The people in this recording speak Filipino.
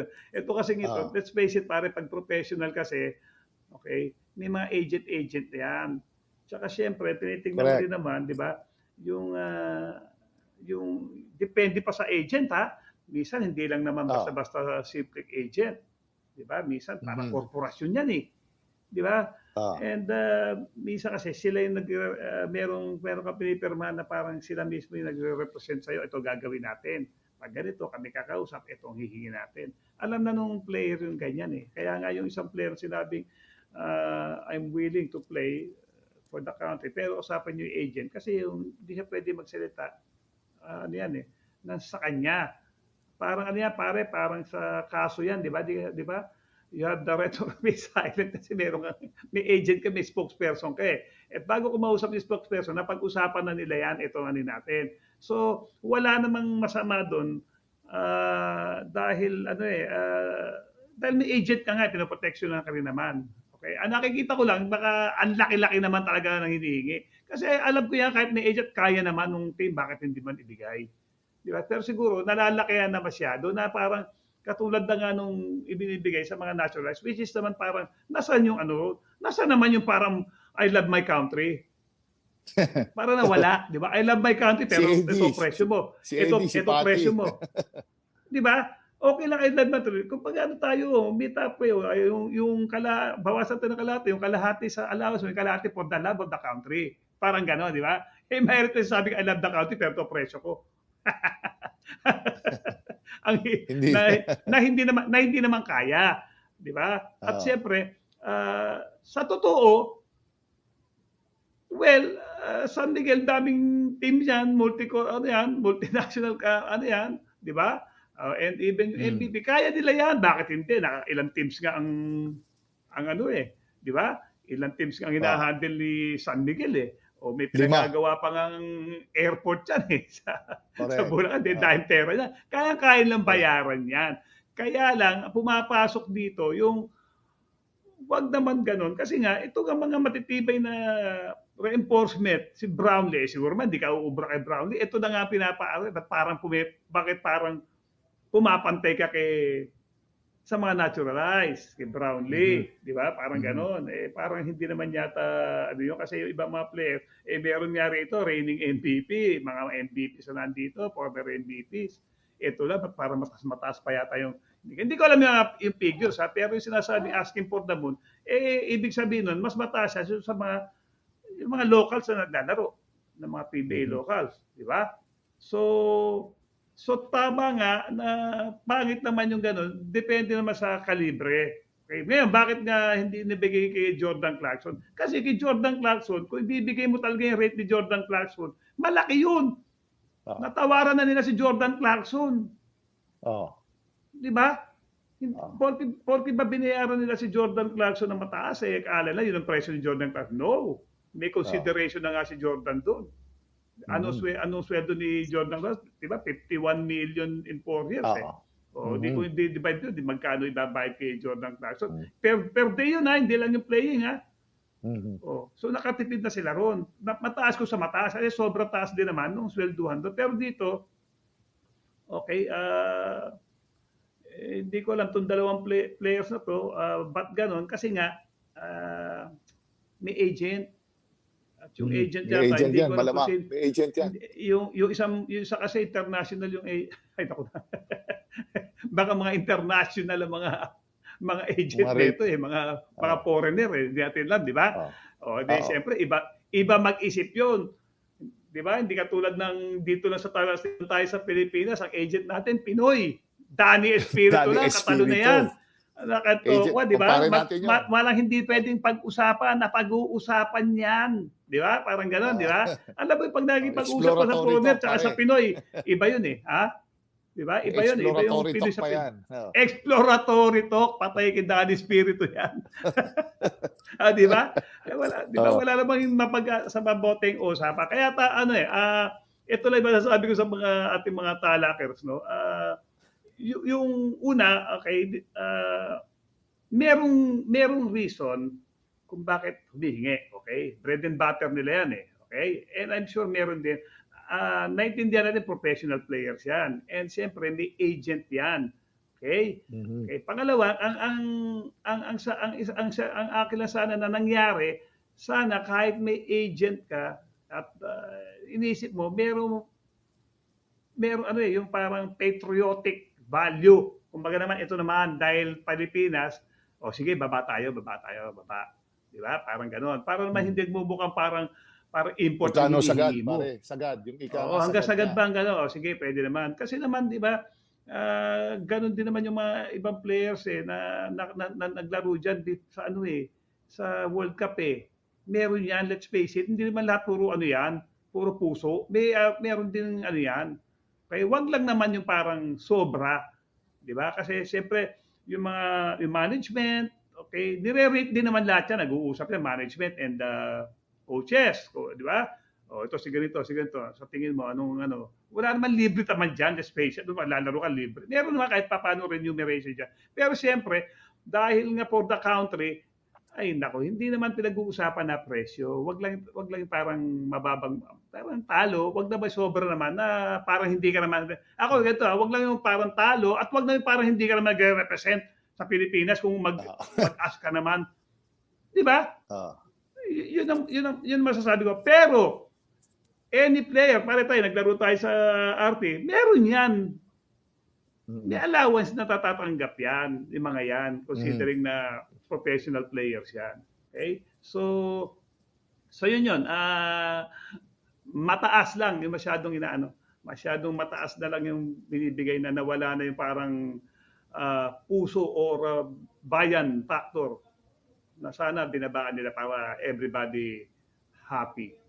yun. Ito kasi ito, Ah. let's face it, pare, pag professional kasi, okay, may mga agent-agent yan. Tsaka syempre, tinitingnan mo din naman, di ba, yung, ah, yung, depende pa sa agent, ha? Minsan, hindi lang naman Ah. basta-basta simple agent. Di ba? Minsan, parang Mhm. korporasyon yan eh. Di ba? Ah. And uh, minsan kasi sila yung nag uh, merong meron ka na parang sila mismo yung nagre-represent sa iyo ito gagawin natin. Pag ganito kami kakausap, ito ang hihingi natin. Alam na nung player yung ganyan eh. Kaya nga yung isang player sinabing uh, I'm willing to play for the country pero usapan niyo yung agent kasi yung hindi siya pwede magsalita uh, ano yan eh nasa kanya. Parang ano yan pare, parang sa kaso yan, di ba? Di, di ba? You have the right to be silent kasi meron ka, may agent ka, may spokesperson ka eh. At bago ko mausap yung spokesperson, napag-usapan na nila yan, ito ano natin. So, wala namang masama doon ah, dahil ano eh, ah, dahil may agent ka nga, pinoprotection na ka rin naman. Okay? Ang nakikita ko lang, baka ang laki-laki naman talaga ng hinihingi. Kasi alam ko yan, kahit may agent, kaya naman nung team, bakit hindi man ibigay? Di ba? Pero siguro, nalalakihan na masyado na parang katulad na nga nung ibinibigay sa mga naturalized, which is naman parang, nasaan yung ano, nasaan naman yung parang I love my country? Para nawala, di ba? I love my country, pero Si ito presyo mo. Si ito, si ito presyo mo. di ba? Okay lang I love my country. Kung pag ano tayo, meet up kayo, ay, yung, yung kala, bawasan tayo ng kalahati, yung kalahati sa allowance, yung kalahati for the love of the country. Parang gano'n, di ba? Eh, mayroon tayo sabi, I love the country, pero ito presyo ko. ang Hindi. na, na hindi naman na hindi naman kaya, 'di ba? At Oo. siyempre, ah, sa totoo, well, ah, San Miguel daming team yan, multi ano yan, multinational ka, ano yan, 'di ba? Ah, and even Mm. MVP kaya nila yan, bakit hindi? Na, ilang teams nga ang ang ano eh, 'di ba? Ilang teams nga ang hinahandle ni San Miguel eh. O may pinagagawa pa ng airport yan eh sa, sa Correct. Bulacan, din Ah. dahil pera yan. Kaya-kaya lang bayaran yan. Kaya lang, pumapasok dito yung wag naman ganun. Kasi nga, ito nga mga matitibay na reinforcement, si Brownlee, eh, siguro man, di ka uubra kay Brownlee. Ito na nga pinapaaral. Ba't parang, bakit parang pumapantay ka kay sa mga naturalized, kay Brownlee, di ba? Parang Mhm. ganon. Eh, parang hindi naman yata, ano yun, kasi yung ibang mga player, eh, meron nga rito, reigning MVP, mga MVPs na nandito, former MVPs. Ito lang, parang mas mataas pa yata yung, hindi ko alam yung, yung figures, ha? pero yung sinasabi asking for the moon, eh, ibig sabihin nun, mas mataas siya sa mga, yung mga locals na naglalaro, ng mga PBA Mhm. locals, di ba? So, So tama nga na pangit naman yung ganun. Depende naman sa kalibre. Okay. Ngayon, bakit nga hindi nibigay kay Jordan Clarkson? Kasi kay Jordan Clarkson, kung ibibigay mo talaga yung rate ni Jordan Clarkson, malaki yun. Ah. Natawaran na nila si Jordan Clarkson. Oh. Di ba? Ah. Porki, porki ba binayaran nila si Jordan Clarkson ng mataas? Eh, akala na yun ang presyo ni Jordan Clarkson. No. May consideration na nga si Jordan doon. Anong, Mhm. swe, anong sweldo ni Jordan Clarkson? Di ba? 51 million in 4 years. Eh. Oo. O, di Mhm. ko hindi divide yun, di magkano ibabayad kay Jordan Clarkson. Mhm. Per, per day yun ha, hindi lang yung playing ha. Mhm. O, so nakatipid na sila ron. Na, mataas ko sa mataas, eh, sobrang taas din naman nung swelduhan doon. Pero dito, okay, ah, eh, hindi ko alam itong dalawang play, players na to, ah, ba't ganon? Kasi nga, ah, may agent. At yung Mhm. agent yata, agent hindi yan, ko alam malamang. May agent yan. yung yung isang yung isa kasi international yung ay naku na. baka mga international ang mga mga agent Mga nito eh mga mga Ah. foreigner eh hindi natin alam di ba Oh. o di Oo. siyempre iba iba mag-isip yun di ba hindi katulad ng dito lang sa tayo, tayo sa Pilipinas ang agent natin Pinoy Danny Espiritu Danny lang katalo na yan Nakatokwa, di ba? Ma- ma- walang hindi pwedeng pag-usapan na pag-uusapan yan. Di ba? Parang gano'n, di ba? Alam mo, pag naging pag-usap pa sa foreigner tsaka sa. Pinoy, iba yun eh. Ha? Di ba? Iba yun. Iba yung Pinoy sa pa Pinoy. Oh. Exploratory talk, patay kay Danny Spirito yan. ah, di ba? Eh, wala, di ba? Oo. Wala namang mapag sa maboteng usapan. Kaya ta, ano eh, ah, ito lang ba sasabi ko sa mga ating mga talakers, no? Ah, y- yung una, okay, ah, merong merong reason kung bakit humihingi, okay? Bread and butter nila yan eh, okay? And I'm sure meron din ah naintindihan natin professional players yan. And siyempre, may agent yan. Okay? Mhm. Okay, pangalawa, ang ang ang ang sa ang, ang, sa- ang akin lang sana na nangyari, sana kahit may agent ka at ah, inisip mo, meron meron ano eh, yung parang patriotic value. Kumbaga naman ito naman dahil Pilipinas, o sige, baba tayo, baba tayo, baba. Di ba? Parang ganoon. Para naman Hmm. hindi mukhang parang parang import Magkano sagad, mo. pare? Sagad. Yung ika Oo, hanggang sagad na. ba ang gano'n? O, sige, pwede naman. Kasi naman, di ba, ah, ganun din naman yung mga ibang players eh, na, na, na, na naglaro dyan di, sa ano eh, sa World Cup eh. Meron yan, let's face it, hindi naman lahat puro ano yan, puro puso. May, ah, meron din ano yan. Kaya wag lang naman yung parang sobra. Di ba? Kasi siyempre, yung mga yung management, okay, nire-rate din naman lahat yan. Nag-uusap yan, management and uh, coaches. ko- Di ba? O, ito si ganito, si ganito. Sa tingin mo, anong ano? Wala naman libre naman dyan, face it. Doon lalaro ka libre. Meron naman kahit paano remuneration dyan. Pero siyempre, dahil nga for the country, ay nako, hindi naman pinag-uusapan na presyo. Wag lang wag lang parang mababang parang talo, wag na ba sobra naman na parang hindi ka naman Ako ganito, ah, wag lang yung parang talo at wag na yung parang hindi ka naman nagre-represent sa Pilipinas kung mag Ah. mag-ask ka naman. 'Di ba? Ah. Y- yun ang yun ang yun ang masasabi ko. Pero any player, pare tayo naglaro tayo sa RT, meron 'yan. Mhm. May allowance na tatatanggap yan, yung mga yan, considering na professional players yan. Okay? So, so yun yun. Ah, mataas lang, yung masyadong inaano. Masyadong mataas na lang yung binibigay na nawala na yung parang ah, puso or ah, bayan factor na sana binabaan nila para everybody happy.